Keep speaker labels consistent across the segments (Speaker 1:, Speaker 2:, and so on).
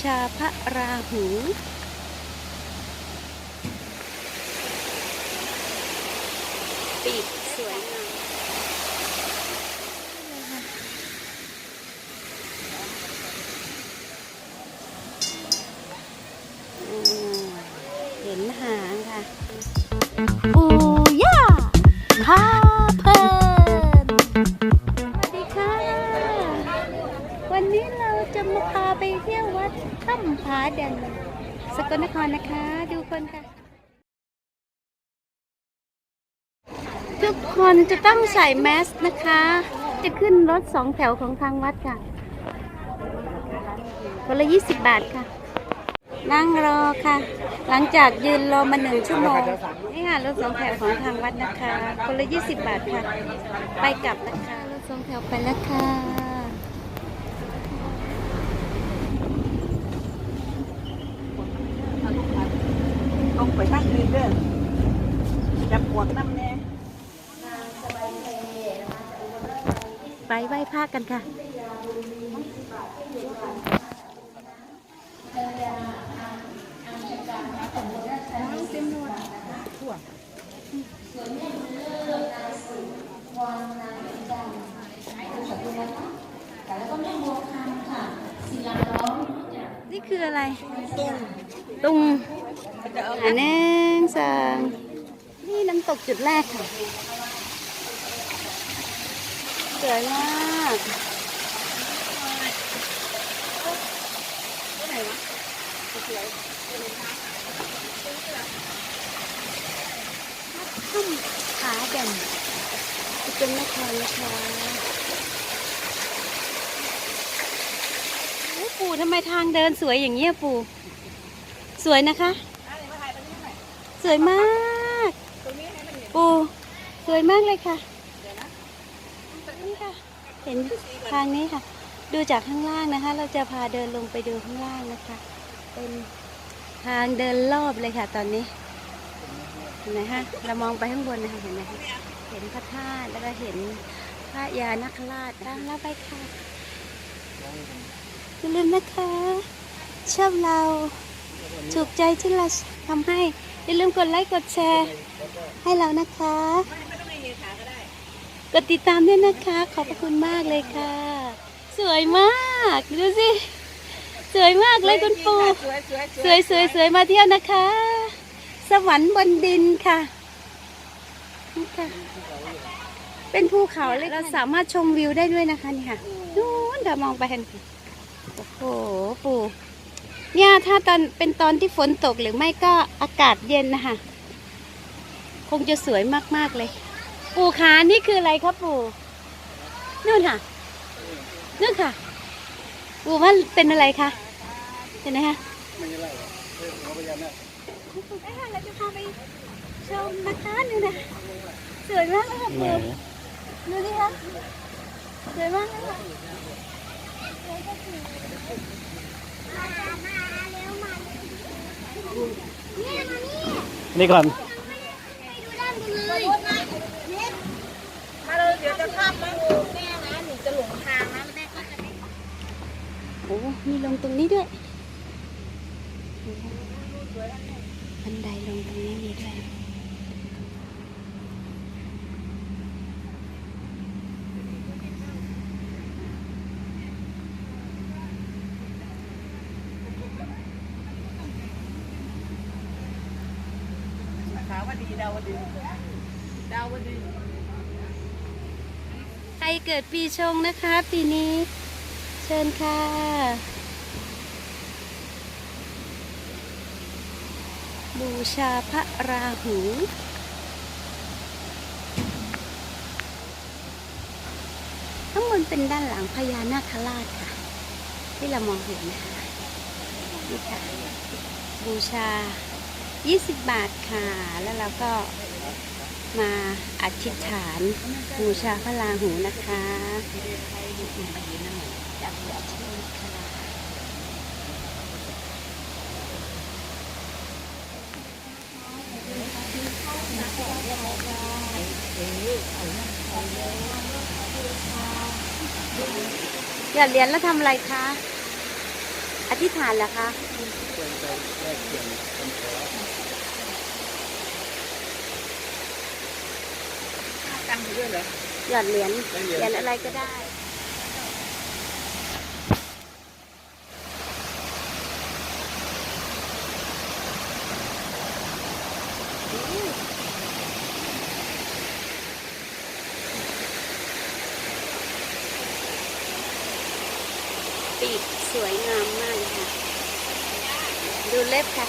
Speaker 1: ชาพระราหูปิด ถ้ำผาแดงสกลนครนะคะ ดูคนค่ะ ทุกคนจะต้องใส่แมสนะคะ จะขึ้นรถสองแถวของทางวัดค่ะคนละ20 บาทค่ะ นั่งรอค่ะ หลังจากยืนรอมาหนึ่งชั่วโมง นี่ค่ะรถสองแถวของทางวัดนะคะ คนละ20 บาทค่ะ ไปกลับนะคะ รถสองแถวไปแล้วค่ะ
Speaker 2: ต้อง ไปตั้งอื่นเด้อจะปวดน้ำแน่
Speaker 1: ไปไหว้พระกันค่ะ นี่คืออะไร ตุงอันหนึ่งสองนี่น้ำตกจุดแรกค่ะ สวยมากถ้ำผาแด่นสกลนครนะคะโอ้ ปู่ทำไมทางเดินสวยอย่างเงี้ยปู่ สวยนะคะ สวยมาก ปู่ สวยมากเลยค่ะนี่ค่ะ เห็นทางนี้ค่ะ ดูจากข้างล่างนะคะ เราจะพาเดินลงไปดูข้างล่างนะคะ เป็นทางเดินรอบเลยค่ะ ตอนนี้เห็นไหมคะเรามองไปข้างบนนะคะเห็นไหมเห็นพระธาตุแล้วก็เห็นพระยานาคราชตามเราไปค่ะ อย่าลืมนะคะ ชอบเราถูกใจที่เราทำให้ อย่าลืมกดไลค์กดแชร์ ให้เรานะคะ กดติดตามด้วยนะคะ ขอบพระคุณมากเลยค่ะ สวยมากดูสิสวยมากเลยคุณปู
Speaker 2: สวยสวย
Speaker 1: สวยสวยสวยมาเที่ยวนะคะ สวรรค์บนดินค่ะนี่ค่ะ เป็นภูเขาเลยเราสามารถชมวิวได้ด้วยนะคะนี่ค่ะนู้นเดี๋ยวมองไปเห็น โอ้โหปู่เนี่ยถ้าตอนเป็นตอนที่ฝนตกหรือไม่ก็อากาศเย็นนะคะคงจะสวยมากๆเลย ปู่ขานี่คืออะไรครับปู่นู่นค่ะนู่นค่ะ ปู่ว่าเป็นอะไรคะเห็นไหมคะไปค่ะเราจะพาไปชมนะคะนี่นะสวยมากเลยค่ะปู่ดูดิคะสวยมากเลยค่ะ
Speaker 3: นี่ก่อน
Speaker 2: มาเลยเดี๋ยวจะข้ามมาแม่นะหนูจะหลงทางนะแม่ก็จะไม่
Speaker 1: โอ้มีลงตรงนี้ด้วยบันไดลงตรงนี้มีด้วย
Speaker 2: ขาว ดีดาวดีดาวดี
Speaker 1: ใครเกิดปีชงนะคะ ปีนี้ เชิญค่ะบูชาพระราหูข้างบนเป็นด้านหลังพญานาคราชค่ะ ที่เรามองเห็นนะคะนี่ค่ะ บูชา 20 บาทค่ะ แล้วเราก็มาอธิษฐานบูชาพระราหูนะคะหยอดเรียญแล้วทำอะไรคะ อธิษฐานเหรอคะ
Speaker 3: ควรจะแลกเปลี่ยนคำขอ
Speaker 2: กันอยู่ ด้วยเหรอ
Speaker 1: หยอดเหรียญ
Speaker 3: ได้
Speaker 1: เห
Speaker 3: เรียน
Speaker 1: รียญอะไรก็ได้ปีกสวยงามมากเลยค่ะ ดูเล็บค่ะ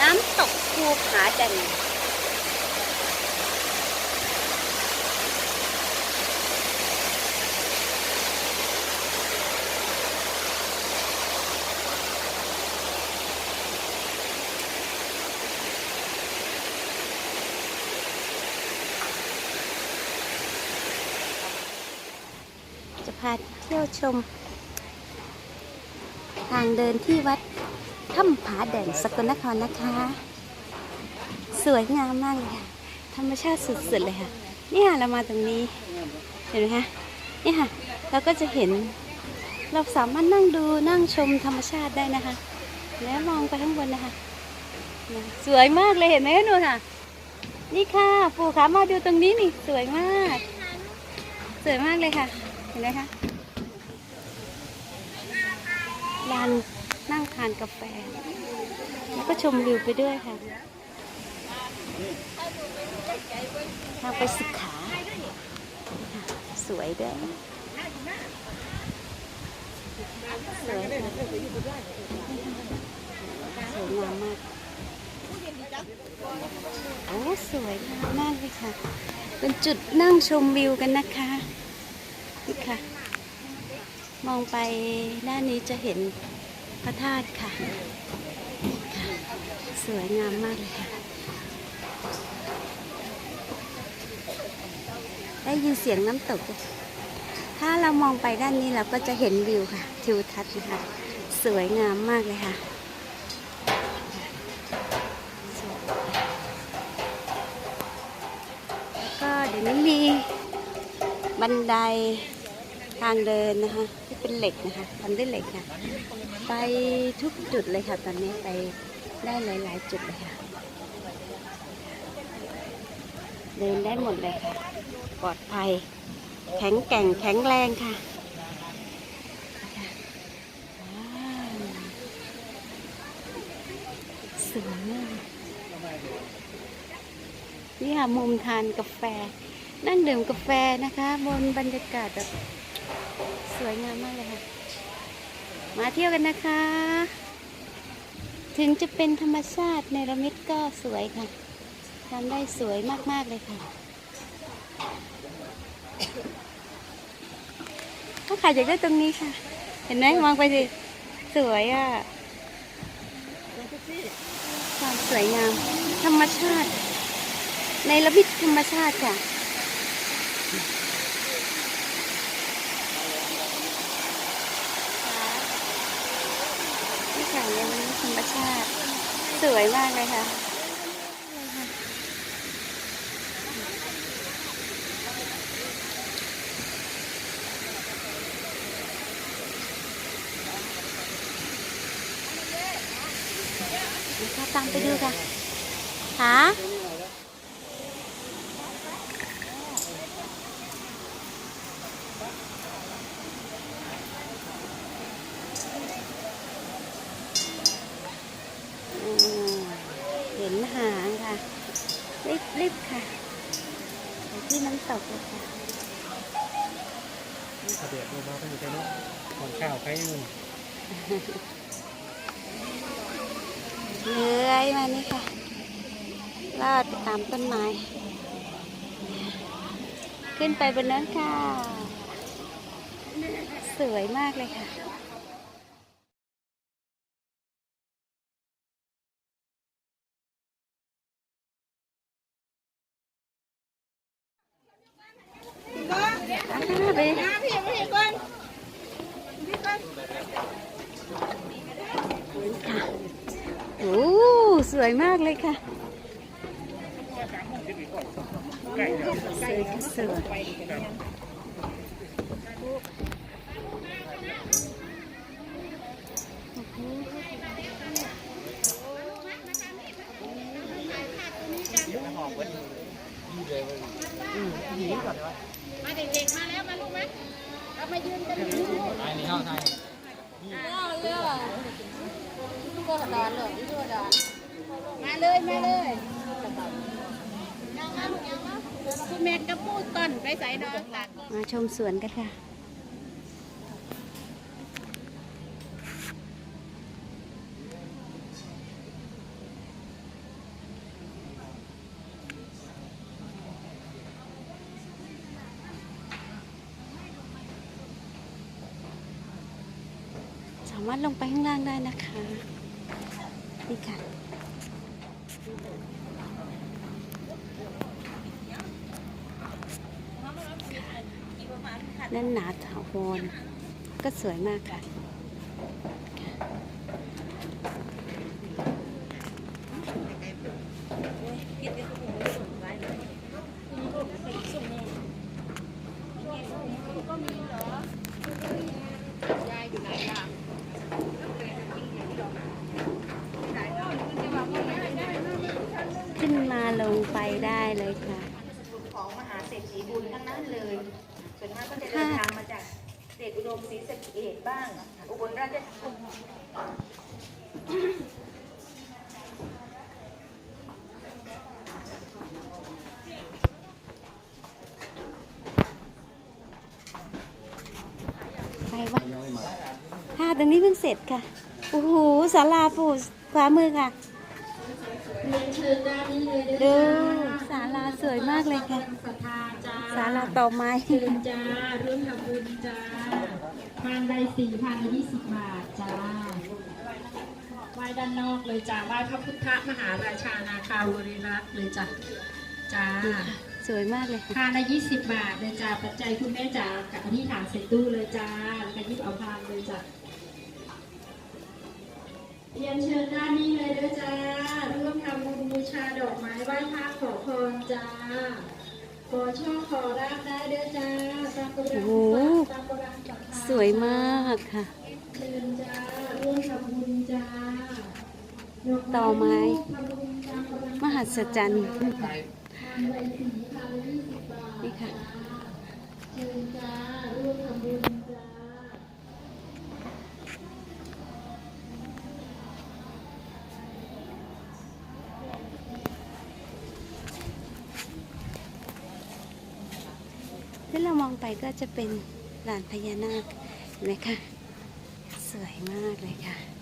Speaker 1: น้ ภูผาแดงจะพาเที่ยวชม ทางเดินที่วัดถ้ำผาแดงสกลนครนะคะ สวยงามมากเลยค่ะ ธรรมชาติสุดๆเลยค่ะเนี่ยเรามาตรงนี้ เห็นไหมคะเนี่ยค่ะ เราก็จะเห็น เราสามารถนั่งดูนั่งชมธรรมชาติได้นะคะ แล้วมองไปข้างบนนะคะ สวยมากเลยเห็นไหมคะนูนค่ะ นี่ค่ะ ปู่ขามาดูตรงนี้นี่สวยมาก สวยมากเลยค่ะ เห็นไหมคะลานนั่งทานกาแฟ แล้วก็ชมวิวไปด้วยค่ะ ทางไปสุขา สวยด้วยสวยสวยงามมากโอ้สวยงามมากเลยค่ะ เป็นจุดนั่งชมวิวกันนะคะนี่ค่ะ มองไปด้านนี้จะเห็นพระธาตุค่ะ สวยงามมากเลยค่ะ ได้ยินเสียงน้ำตกด้วยถ้าเรามองไปด้านนี้เราก็จะเห็นวิวค่ะ ทิวทัศน์นะคะสวยงามมากเลยค่ะแล้วก็เดี๋ยวนี้มีบันไดทางเดินนะคะที่เป็นเหล็กนะคะทำด้วยเหล็กค่ะ ไปทุกจุดเลยค่ะ ตอนนี้ไปได้หลาย ๆ จุดเลยค่ะ เดินได้หมดเลยค่ะ ปลอดภัย แข็งแกร่งแข็งแรงค่ะสวยมากนี่ค่ะมุมทานกาแฟ นั่งดื่มกาแฟนะคะ บนบรรยากาศแบบสวยงามมากเลยค่ะ มาเที่ยวกันนะคะ ถึงจะเป็นธรรมชาติในระมิดก็สวยค่ะ ทำได้สวยมาก ๆ เลยค่ะ ก็ขายจากได้ตรงนี้ค่ะ เห็นไหมมองไปสิ สวยอะ ความสวยงาม ธรรมชาติ ในระมิดธรรมชาติค่ะที่แข่งในธรรมชาติ สวยมากเลยค่ะ เดี๋ยวเราตามไปดูค่ะหาอืมเห็นหางค่ะ รีบรีบค่ะไปที่น้ำตกเลยค่ะ
Speaker 3: เส ดูมาเป็นใจเนาะของข้าวใครนู่น
Speaker 1: เลื้อยมานี่ค่ะ ลอดไปตามต้นไม้ ขึ้นไปบนนั้นค่ะ สวยมากเลยค่ะ อ่าไป
Speaker 2: น้ำพี่ไม่เห็นก่อน
Speaker 1: ค่ะโอ้ส วยมากเลยค่ะสวยค่ะสวยอืมา
Speaker 2: เด็กๆมาแล้วมาลูกไหมเอามายืนกันดู
Speaker 3: ไอ้นี่ห้องไทย
Speaker 2: มาเลยมาเลยคุณแม่ก็พูดต้นไปใส่ดอกตัก
Speaker 1: มาชมสวนกันค่ะ สามารถลงไปข้างล่างได้นะคะ นี่ค่ะ นั่นหนาถาวรก็สวยมากค่ะ ขึ้นมาลงไปได้เลยค่ะ
Speaker 2: มศรีสะเกดบ้าง อุบลราชธานี
Speaker 1: ไปวะค่ะตรงนี้เพิ่งเสร็จค่ะ โอ้โหศาลาปู่ขวามือค่ะ ดูศาลาสวยมากเลยค่ะ
Speaker 4: ศรัทธาจ้า
Speaker 1: ศาลาต่อไม้
Speaker 4: เชิญจ้าร่วมทำบุญจ้า ทานใดสี่พันยี่สิบบาทจ้าไหว้ด้านนอกเลยจ้าไหว้พระพุทธมหาราชานาคาบริรักษ์เลยจ้าจ้า
Speaker 1: สวยมากเลยค่ะ
Speaker 4: ทานละยี่สิบบาทเลยจ้าปัจจัยคุณแม่จ๋ากับอธิษฐานเสร็จตู้เลยจ้าแล้วก็หยิบเอาพานเลยจ้าเรียนเชิญด้านนี้เลยด้วยจ้าร่วมทำบุญบูชาดอกไม้ไหว้พระขอพรจ้าขอโชคขอราบได้เด้อจ้าตาม
Speaker 1: สวยมากค่ะ ต่อไม้
Speaker 4: ม
Speaker 1: หัศจรรย์ นี่ค่ะ
Speaker 4: เชิญจ้าร่วมทำบุญจ้า
Speaker 1: ที่เรามองไปก็จะเป็น ลานพญานาคเห็นไหมคะ สวยมากเลยค่ะ